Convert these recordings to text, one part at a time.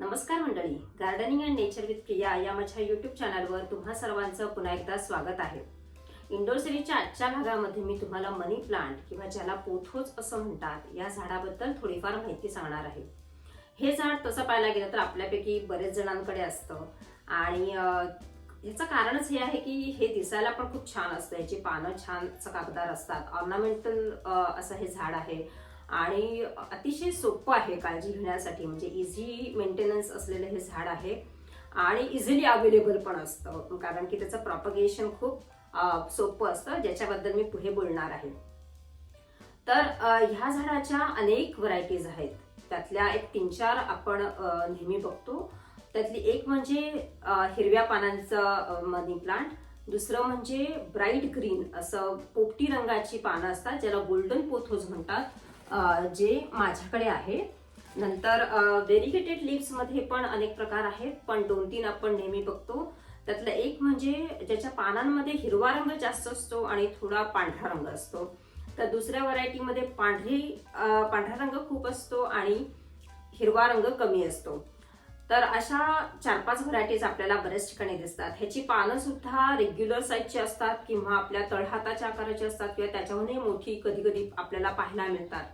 नमस्कार मंडळी. Gardening and nature with Priya या माझ्या युट्यूब चॅनलवर तुम्हा सर्वांचं पुन्हा एकदा स्वागत आहे. इंडोर सिरीजच्या आजच्या भागामध्ये मी तुम्हाला मनी प्लांट किंवा ज्याला पोथोज असं म्हणतात या झाडाबद्दल थोडीफार माहिती सांगणार आहे. हे झाड तसं पाहायला गेलं तर आपल्यापैकी बरेच जणांकडे असतं. आणि ह्याचं कारणच हे आहे की हे दिसायला पण खूप छान असतं. याची पानं छान चकाकदार असतात. ऑर्नामेंटल असं हे झाड आहे. आणि अतिशय सोपं आहे काळजी घेण्यासाठी. म्हणजे इझी मेंटेनन्स असलेलं हे झाड आहे. आणि इझिली अवेलेबल पण असतं. कारण की त्याचं प्रॉपगेशन खूप सोपं असतं. ज्याच्याबद्दल मी पुढे बोलणार आहे. तर ह्या झाडाच्या अनेक व्हरायटीज आहेत. त्यातल्या एक तीन चार आपण नेहमी बघतो. त्यातली एक म्हणजे हिरव्या पानांचं मनी प्लांट. दुसरं म्हणजे ब्राईट ग्रीन असं पोपटी रंगाची पानं असतात ज्याला गोल्डन पोथोज म्हणतात. जे माझ्याकडे आहे. नंतर व्हेरिगेटेड लिप्समध्ये पण अनेक प्रकार आहेत पण दोन तीन आपण नेहमी बघतो. त्यातलं एक म्हणजे ज्याच्या पानांमध्ये हिरवा रंग जास्त असतो आणि थोडा पांढरा रंग असतो. तर दुसऱ्या व्हरायटीमध्ये पांढरी पांढरा रंग खूप असतो आणि हिरवा रंग कमी असतो. तर अशा चार पाच व्हरायटीज आपल्याला बऱ्याच ठिकाणी दिसतात. ह्याची पानं सुद्धा रेग्युलर साईजची असतात किंवा आपल्या तळहाताच्या आकाराची असतात किंवा त्याच्याहूनही मोठी कधी कधी आपल्याला पाहायला मिळतात.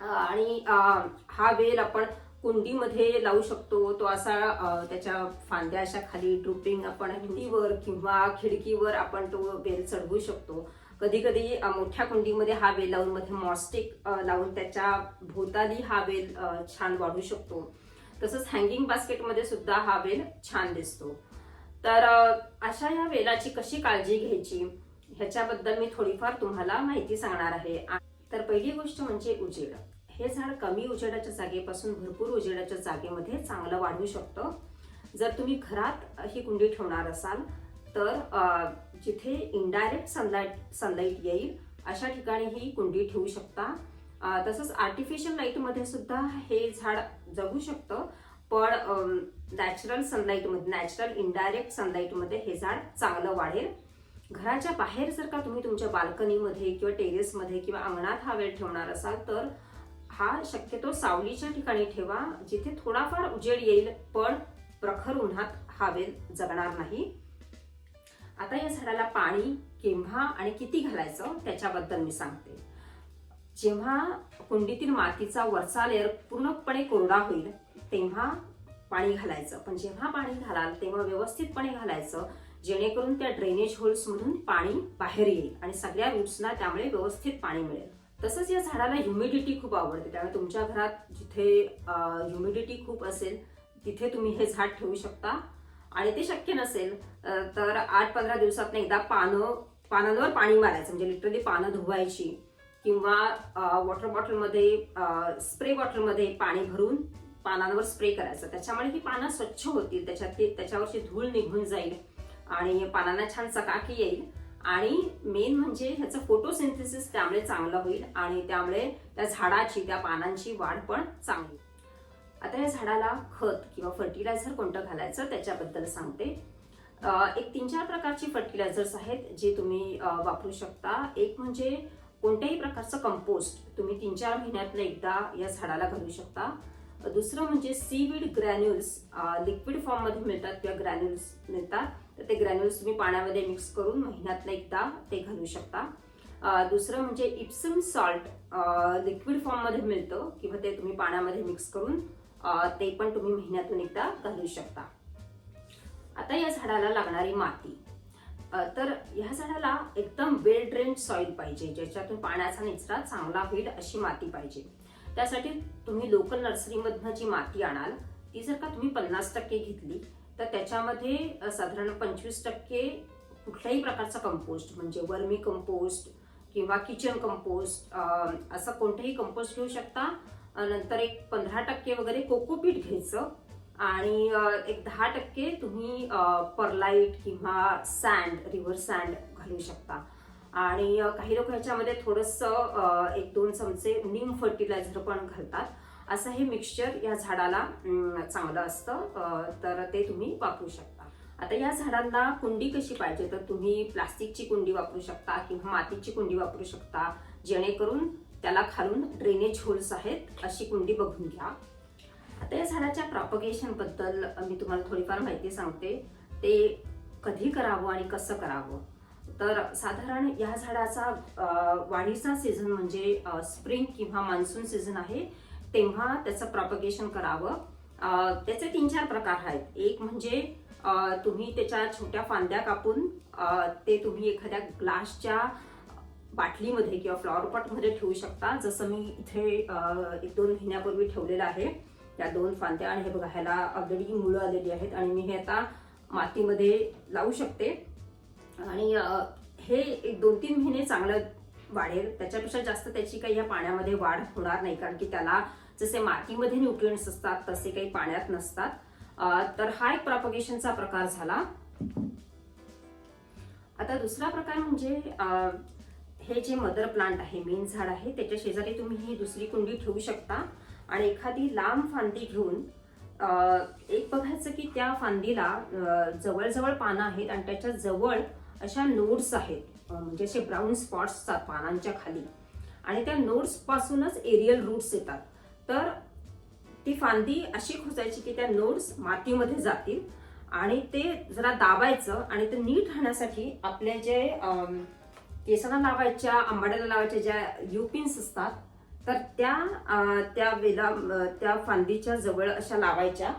आणि हा वेल आपण कुंडीमध्ये लावू शकतो. तो असा त्याच्या फांद्या अशा खाली ड्रुपिंग आपण भिंतीवर किंवा खिडकीवर आपण तो वेल चढवू शकतो. कधी कधी मोठ्या कुंडीमध्ये हा वेल लावून मध्ये मॉस्टिक लावून त्याच्या भोवताली हा वेल छान वाढू शकतो. तसंच हँगिंग बास्केटमध्ये सुद्धा हा वेल छान दिसतो. तर अशा या वेलाची कशी काळजी घ्यायची ह्याच्याबद्दल मी थोडीफार तुम्हाला माहिती सांगणार आहे. तर पहिली गोष्ट म्हणजे उजेड. हे झाड कमी उजेडाच्या जागेपासून भरपूर उजेडाच्या जागेमध्ये चांगलं वाढू शकतं. जर तुम्ही घरात ही कुंडी ठेवणार असाल तर जिथे इनडायरेक्ट सनलाईट सनलाईट येईल अशा ठिकाणी ही कुंडी ठेवू शकता. तसंच आर्टिफिशियल लाईटमध्ये सुद्धा हे झाड जगू शकतं पण नॅचरल सनलाईटमध्ये नॅचरल इनडायरेक्ट सनलाईटमध्ये हे झाड चांगलं वाढेल. घराच्या बाहेर जर का तुम्ही तुमच्या बाल्कनीमध्ये किंवा टेरेसमध्ये किंवा अंगणात हा वेळ ठेवणार असाल तर हा शक्यतो सावलीच्या ठिकाणी ठेवा जिथे थोडाफार उजेड येईल पण प्रखर उन्हात हा वेल जगणार नाही. आता या झाडाला पाणी केव्हा आणि किती घालायचं त्याच्याबद्दल मी सांगते. जेव्हा कुंडीतील मातीचा वरचा लेअर पूर्णपणे कोरडा होईल तेव्हा पाणी घालायचं. पण जेव्हा पाणी घालाल तेव्हा व्यवस्थितपणे घालायचं जेणेकरून त्या ड्रेनेज होल्समधून पाणी बाहेर येईल आणि सगळ्या रूट्सना त्यामुळे व्यवस्थित पाणी मिळेल. तसंच या झाडाला ह्युमिडिटी खूप आवडते. त्यामुळे तुमच्या घरात जिथे ह्युमिडिटी खूप असेल तिथे तुम्ही हे झाड ठेवू शकता. आणि ते शक्य नसेल तर आठ पंधरा दिवसात एकदा पानं पानांवर पाणी मारायचं. म्हणजे लिटरली पानं धुवायची. किंवा वॉटर बॉटलमध्ये स्प्रे बॉटलमध्ये पाणी भरून पानांवर स्प्रे करायचं. त्याच्यामुळे ही पानं स्वच्छ होतील. त्याच्यात ते- त्याच्यावरची धूळ निघून जाईल. आणि पानांना छान चकाकी येईल. आणि मेन म्हणजे ह्याचं फोटोसिंथेसिस त्यामुळे चांगलं होईल आणि त्यामुळे त्या झाडाची त्या पानांची वाढ पण चांगली आता या झाडाला खत किंवा फर्टिलायझर कोणतं घालायचं त्याच्याबद्दल सांगते. एक तीन चार प्रकारची फर्टिलायझर्स आहेत जे तुम्ही वापरू शकता. एक म्हणजे कोणत्याही प्रकारचं कंपोस्ट तुम्ही तीन चार महिन्यातलं एकदा या झाडाला घालू शकता. दुसरं म्हणजे सीवीड ग्रॅन्युल्स लिक्विड फॉर्ममध्ये मिळतात किंवा ग्रॅन्युल्स मिळतात. तर ते ग्रॅन्युल्स तुम्ही पाण्यामध्ये मिक्स करून महिन्यातनं एकदा ते घालू शकता. दुसरं म्हणजे इप्सम सॉल्ट लिक्विड फॉर्ममध्ये मिळतं किंवा ते तुम्ही पाण्यामध्ये मिक्स करून ते पण तुम्ही महिन्यातून एकदा घालू शकता. आता या झाडाला लागणारी माती. तर ह्या झाडाला एकदम वेल ड्रेन सॉइल पाहिजे ज्याच्यातून पाण्याचा निचरा चांगला होईल अशी माती पाहिजे. त्यासाठी तुम्ही लोकल नर्सरीमधनं जी माती आणाल ती जर का तुम्ही पन्नास टक्के घेतली तर त्याच्यामध्ये साधारण पंचवीस टक्के कुठल्याही प्रकारचा कंपोस्ट म्हणजे वर्मी कंपोस्ट किंवा किचन कंपोस्ट असं कोणतंही कंपोस्ट घेऊ शकता. नंतर एक पंधरा टक्के वगैरे कोकोपीट घ्यायचं. आणि एक दहा टक्के तुम्ही परलाईट किंवा सँड रिव्हर सँड घालू शकता. आणि काही लोक ह्याच्यामध्ये थोडंसं एक दोन चमचे नीम फर्टिलायझर पण घालतात. असं हे मिक्सचर या झाडाला चांगलं असतं. तर ते तुम्ही वापरू शकता. आता या झाडांना कुंडी कशी पाहिजे? तर तुम्ही प्लास्टिकची कुंडी वापरू शकता किंवा मातीची कुंडी वापरू शकता. जेणेकरून त्याला खालून ड्रेनेज होल्स आहेत अशी कुंडी बघून घ्या. आता या झाडाच्या प्रॉपगेशनबद्दल मी तुम्हाला थोडीफार माहिती सांगते. ते कधी करावं आणि कसं करावं? तर साधारण या झाडाचा वाढीचा सीझन म्हणजे स्प्रिंग किंवा मान्सून सीझन आहे. तेव्हा त्याचं प्रॉपगेशन करावं. त्याचे तीन चार प्रकार आहेत. एक म्हणजे तुम्ही त्याच्या छोट्या फांद्या कापून ते तुम्ही एखाद्या ग्लासच्या बाटलीमध्ये किंवा फ्लॉवरपॉटमध्ये ठेवू शकता. जसं मी इथे एक दोन महिन्यापूर्वी ठेवलेलं आहे. त्या दोन फांद्या आणि हे बघा ह्याला ऑलरेडी मुळं आलेली आहेत आणि मी हे आता मातीमध्ये लावू शकते. आणि हे एक दोन तीन महिने चांगलं वाढेल. त्याच्यापेक्षा जास्त त्याची काही या पाण्यामध्ये वाढ होणार नाही. कारण की त्याला जसे मातीमध्ये न्यूट्रिएंट्स असतात तसे काही पाण्यात नसतात. तर हा एक प्रॉपगेशनचा प्रकार झाला. आता दुसरा प्रकार म्हणजे हे जे मदर प्लांट आहे मेन झाड आहे त्याच्या शेजारी तुम्ही ही दुसरी कुंडी ठेवू शकता. आणि एखादी लांब फांदी घेऊन एक बघायचं की त्या फांदीला जवळजवळ पानं आहेत आणि त्याच्याजवळ अशा नोड्स आहेत. म्हणजे असे ब्राऊन स्पॉट्स असतात पानांच्या खाली. आणि त्या नोट्स पासूनच एरियल रूट्स येतात. तर ती फांदी अशी खोचायची की त्या नोड्स मातीमध्ये जातील आणि ते जरा दाबायचं आणि ते नीट राहण्यासाठी आपले जे केसांना लावायच्या आंबाड्याला लावायच्या ज्या युपिन्स असतात तर त्या त्या वेला त्या फांदीच्या जवळ अशा लावायच्या.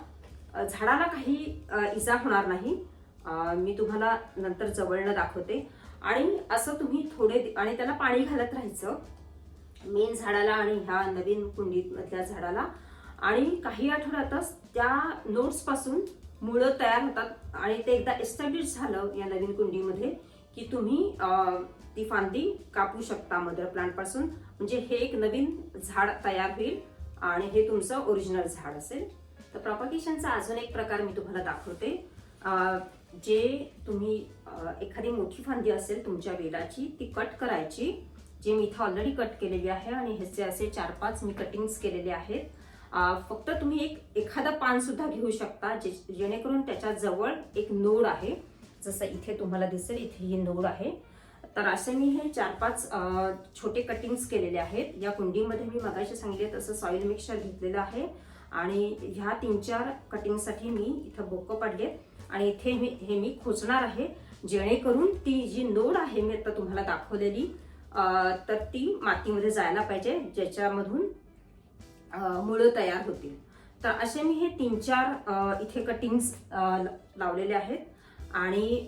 झाडाला काही इजा होणार नाही. मी तुम्हाला नंतर जवळनं दाखवते. आणि असं तुम्ही थोडे आणि त्याला पाणी घालत राहायचं. मेन झाडाला आणि ह्या नवीन कुंडीत मधल्या झाडाला. आणि काही आठवड्यातच त्या नोट्सपासून मुळं तयार होतात. आणि ते एकदा एस्टॅब्लिश झालं या नवीन कुंडीमध्ये की तुम्ही ती फांदी कापू शकता मदर प्लांटपासून. म्हणजे हे एक नवीन झाड तयार होईल आणि हे तुमचं ओरिजिनल झाड असेल. तर प्रॉपगेशनचा अजून एक प्रकार मी तुम्हाला दाखवते. जे तुम्ही एखादी मोठी फांदी असेल तुमच्या वेलाची ती कट करायची जी मी इथं ऑलरेडी कट केलेली आहे आणि ह्याचे असे चार पाच मी कटिंग्स केलेले आहेत. फक्त तुम्ही एक एखादा पान सुद्धा घेऊ शकता जे जेणेकरून त्याच्याजवळ एक नोड आहे. जसं इथे तुम्हाला दिसेल इथे ही नोड आहे. तर असे मी हे चार पाच छोटे कटिंग्स केलेले आहेत. या कुंडीमध्ये मी मगाशी सांगितले तसं सॉइल मिक्सचर घेतलेलं आहे. आणि ह्या तीन चार कटिंगसाठी मी इथं बोकं पडले आणि इथे मी हे मी खोचणार आहे. जेणेकरून ती जी नोड आहे मी आता तुम्हाला दाखवलेली तर ती मातीमध्ये जायला पाहिजे ज्याच्यामधून मुळं तयार होतील. तर असे मी हे तीन चार इथे कटिंग्स लावलेले आहेत. आणि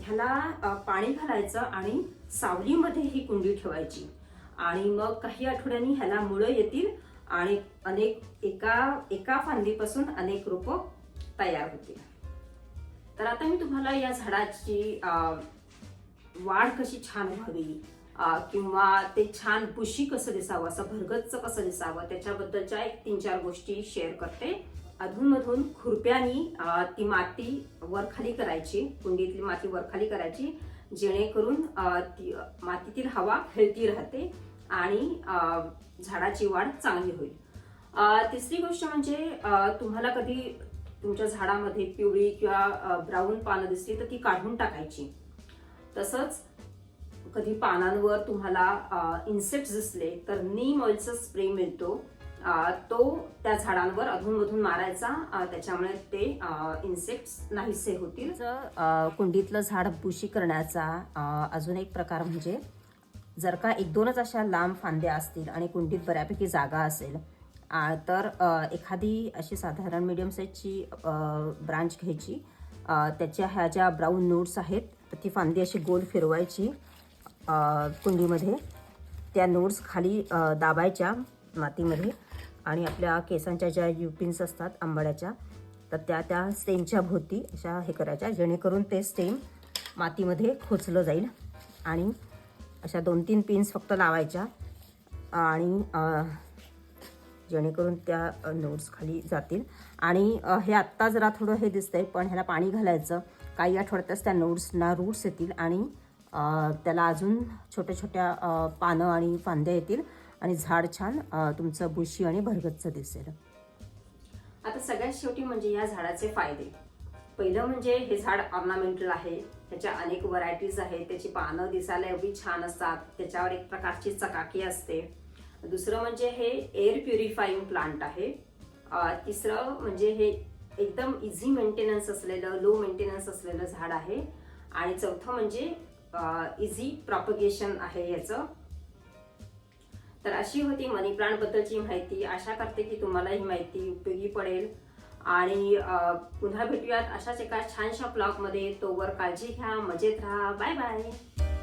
ह्याला पाणी घालायचं आणि सावलीमध्ये ही कुंडी ठेवायची. आणि मग काही आठवड्यांनी ह्याला मुळं येतील आणि अनेक एका एका फांदीपासून अनेक रोपं तयार होतील. तर आता मी तुम्हाला या झाडाची वाढ कशी छान व्हावी किंवा ते छान बुशी कसं दिसावं असं भरगच्च कसं दिसावं त्याच्याबद्दलच्या एक तीन चार गोष्टी शेअर करते. अधूनमधून खुरप्यानी ती माती वरखाली करायची कुंडीतली माती वरखाली करायची जेणेकरून ती मातीतील हवा खेळती राहते आणि झाडाची वाढ चांगली होईल. तिसरी गोष्ट म्हणजे तुम्हाला कधी तुमच्या झाडामध्ये पिवळी किंवा ब्राऊन पानं दिसली तर ती काढून टाकायची. तसंच कधी पानांवर तुम्हाला इन्सेक्ट दिसले तर नीम ऑइलचा स्प्रे मिळतो. तो त्या झाडांवर अधूनमधून मारायचा. त्याच्यामुळे ते इन्सेक्ट नाहीसे होतील. कुंडीतलं झाड बुशी करण्याचा अजून एक प्रकार म्हणजे जर का एक दोनच अशा लांब फांद्या असतील आणि कुंडीत बऱ्यापैकी जागा असेल तर एखादी अशी साधारण मीडियम साईजची ब्रांच घ्यायची. त्याच्या ह्या ज्या ब्राऊन नोट्स आहेत तर ती फांदी अशी गोल फिरवायची कुंडीमध्ये. त्या नोट्स खाली दाबायच्या मातीमध्ये आणि आपल्या केसांच्या ज्या युपिन्स असतात आंबाड्याच्या तर त्या त्या स्टेमच्या भोवती अशा हे करायच्या. जेणेकरून ते स्टेम मातीमध्ये खोचलं जाईल आणि अशा दोन तीन पिन्स फक्त लावायच्या आणि जेणेकरून त्या नोट्स खाली जातील. आणि हे आत्ता जरा थोडं हे दिसतंय पण ह्याला पाणी घालायचं. काही आठवड्यातच त्या नोट्सना रूट्स येतील आणि त्याला अजून छोट्या छोट्या पानं आणि फांद्या येतील आणि झाड छान तुमचं बुशी आणि भरगतचं दिसेल. आता सगळ्यात शेवटी म्हणजे या झाडाचे फायदे. पहिलं म्हणजे हे झाड ऑर्नामेंटल आहे. त्याच्या अनेक व्हरायटीज आहेत. त्याची पानं दिसायला एवढी छान असतात. त्याच्यावर एक प्रकारची चकाकी असते. दुसरं म्हणजे हे एअर प्युरिफाईंग प्लांट आहे. तिसरं म्हणजे हे एकदम इझी मेंटेनन्स असलेलं लो मेंटेनन्स असलेलं झाड आहे. आणि चौथं म्हणजे इझी प्रॉपगेशन आहे याचं तर अशी होती मनी प्लांट बद्दलची माहिती. आशा करते की तुम्हाला ही माहिती उपयोगी पडेल. आणि पुन्हा भेटूयात अशाच एका छानशा ब्लॉगमध्ये तोवर काळजी घ्या मजेत राहा. Bye bye